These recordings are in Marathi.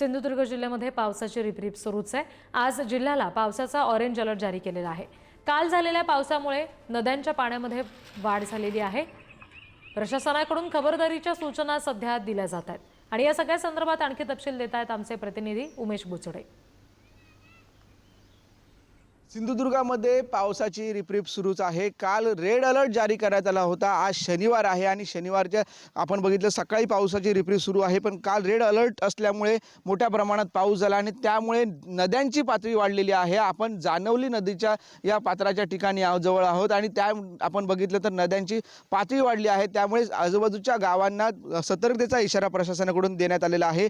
सिंधुदुर्ग जिल्ह्यामध्ये पावसाची रिपरिप सुरूच आहे. आज जिल्ह्याला पावसाचा ऑरेंज अलर्ट जारी केलेला आहे. काल झालेल्या पावसामुळे नद्यांच्या पाण्यामध्ये वाढ झालेली आहे. प्रशासनाकडून खबरदारीच्या सूचना सध्या दिल्या जात आहेत. आणि या सगळ्या संदर्भात आणखी तपशील देत आहेत आमचे प्रतिनिधी उमेश बुचडे. सिंधुदुर्गामध्ये पावसाची रिपरिप सुरूच आहे. काल रेड अलर्ट जारी करण्यात आला होता. आज शनिवार आहे आणि शनिवारच्या आपण बघितलं सकाळी पावसाची रिपरिप सुरू आहे. पण काल रेड अलर्ट असल्यामुळे मोठ्या प्रमाणात पाऊस झाला आणि त्यामुळे नद्यांची पातळी वाढलेली आहे. आपण जानवली नदीच्या या पात्राच्या ठिकाणी जवळ आहोत आणि त्या आपण बघितलं तर नद्यांची पातळी वाढली आहे. त्यामुळे आजूबाजूच्या गावांना सतर्कतेचा इशारा प्रशासनाकडून देण्यात आलेला आहे.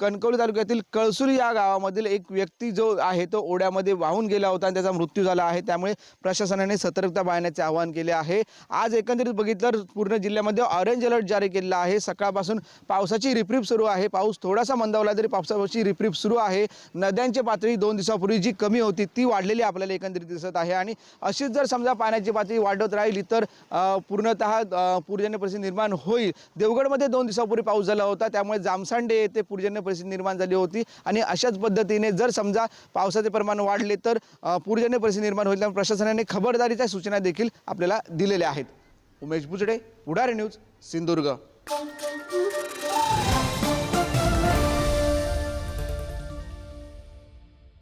कणकवली तालुक्यातील कळसुरी या गावामधील एक व्यक्ती जो आहे तो ओढ्यामध्ये वाहून गेला होता आणि त्याचा मृत्यू झाला आहे. त्यामुळे प्रशासनाने सतर्कता बाळण्याचे आवाहन केले आहे. आज एकंदरीत बघितलं तर पूर्ण जिल्ह्यामध्ये ऑरेंज अलर्ट जारी केलेला आहे. सकाळपासून पावसाची रिपरिप सुरू आहे. पाऊस थोडासा मंदावला तरी पावसाची रिपरिप सुरू आहे. नद्यांची पातळी दोन दिवसापूर्वी जी कमी होती ती वाढलेली आपल्याला एकंदरीत दिसत आहे. आणि अशीच जर समजा पाण्याची पातळी वाढत राहिली तर पूर्णतः पूर्जन्य परिस्थिती निर्माण होईल. देवगडमध्ये दोन दिवसापूर्वी पाऊस झाला होता. त्यामुळे जामसांडे येथे पूर्जन्य परिस्थिती निर्माण झाली होती. आणि अशाच पद्धतीने जर समजा पावसाचे प्रमाण वाढले तर पूरजन्य परिस्थिती निर्माण होईल. त्यामुळे प्रशासनाने खबरदारीच्या सूचना देखील आपल्याला दिलेल्या आहेत. उमेश बुचडे पुढारी न्यूज सिंधुदुर्ग.